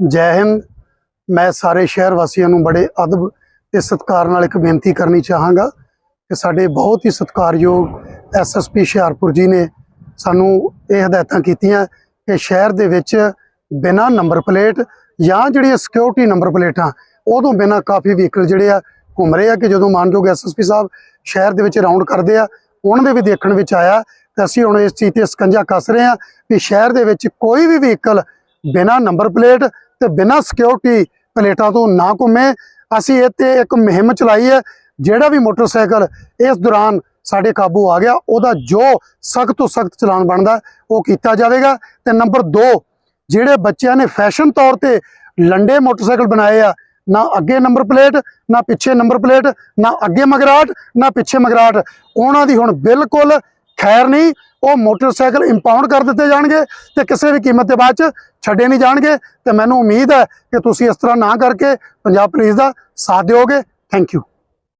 ਜੈ ਹਿੰਦ। ਮੈਂ ਸਾਰੇ ਸ਼ਹਿਰ ਵਾਸੀਆਂ ਨੂੰ ਬੜੇ ਅਦਬ ਤੇ ਸਤਿਕਾਰ ਨਾਲ ਇੱਕ ਬੇਨਤੀ ਕਰਨੀ ਚਾਹਾਂਗਾ ਕਿ ਸਾਡੇ ਬਹੁਤ ਹੀ ਸਤਿਕਾਰਯੋਗ ਐਸਐਸਪੀ ਹੁਸ਼ਿਆਰਪੁਰ ਜੀ ਨੇ ਸਾਨੂੰ ਇਹ ਹਦਾਇਤਾਂ ਕੀਤੀਆਂ ਕਿ ਸ਼ਹਿਰ ਦੇ ਵਿੱਚ ਬਿਨਾਂ ਨੰਬਰ ਪਲੇਟ ਜਾਂ ਜਿਹੜੀਆਂ ਸਿਕਿਉਰਿਟੀ ਨੰਬਰ ਪਲੇਟਾਂ, ਉਦੋਂ ਬਿਨਾਂ ਕਾਫੀ ਵਹੀਕਲ ਜਿਹੜੇ ਆ ਘੁੰਮ ਰਹੇ ਆ ਕਿ ਜਦੋਂ ਮਾਨਯੋਗ ਐਸਐਸਪੀ ਸਾਹਿਬ ਸ਼ਹਿਰ ਦੇ ਵਿੱਚ ਰਾਉਂਡ ਕਰਦੇ ਆ, ਉਹਨਾਂ ਦੇ ਵੀ ਦੇਖਣ ਵਿੱਚ ਆਇਆ ਤੇ ਅਸੀਂ ਹੁਣ ਇਸ ਚੀਜ਼ ਤੇ ਸਕੰਜਾ ਕੱਸ ਰਹੇ ਆ ਕਿ ਸ਼ਹਿਰ ਦੇ ਵਿੱਚ ਕੋਈ ਵੀ ਵਹੀਕਲ ਬਿਨਾਂ ਨੰਬਰ ਪਲੇਟ ਤੇ ਬਿਨਾਂ ਸਿਕਿਉਰਿਟੀ ਪਲੇਟਾਂ ਤੋਂ ਨਾ ਘੁੰਮੇ। ਅਸੀਂ ਇਹ ਤੇ ਇੱਕ ਮੁਹਿੰਮ ਚਲਾਈ ਹੈ, ਜਿਹੜਾ ਵੀ ਮੋਟਰਸਾਈਕਲ ਇਸ ਦੌਰਾਨ ਸਾਡੇ ਕਾਬੂ ਆ ਗਿਆ, ਉਹਦਾ ਜੋ ਸਖਤ ਤੋਂ ਸਖਤ ਚਲਾਨ ਬਣਦਾ, ਉਹ ਕੀਤਾ ਜਾਵੇਗਾ। ਤੇ ਨੰਬਰ 2 ਜਿਹੜੇ ਬੱਚਿਆਂ ਨੇ ਫੈਸ਼ਨ ਤੌਰ ਤੇ ਲੰਡੇ ਮੋਟਰਸਾਈਕਲ ਬਣਾਏ ਆ, ਨਾ ਅੱਗੇ ਨੰਬਰ ਪਲੇਟ, ਨਾ ਪਿੱਛੇ ਨੰਬਰ ਪਲੇਟ, ਨਾ ਅੱਗੇ ਮਗਰਾਟ, ਨਾ ਪਿੱਛੇ ਮਗਰਾਟ, ਉਹਨਾਂ ਦੀ ਹੁਣ ਬਿਲਕੁਲ ਖੈਰ ਨਹੀਂ, ਉਹ ਮੋਟਰਸਾਈਕਲ ਇੰਪਾਊਂਡ ਕਰ ਦਿੱਤੇ ਜਾਣਗੇ ਤੇ ਕਿਸੇ ਵੀ ਕੀਮਤ ਦੇ ਬਾਅਦ ਚ ਛੱਡੇ ਨਹੀਂ ਜਾਣਗੇ ਤੇ ਮੈਨੂੰ ਉਮੀਦ ਹੈ ਕਿ ਤੁਸੀਂ ਇਸ ਤਰ੍ਹਾਂ ਨਾ ਕਰਕੇ ਪੰਜਾਬ ਪੁਲਿਸ ਦਾ ਸਾਥ ਦਿਓਗੇ। Thank you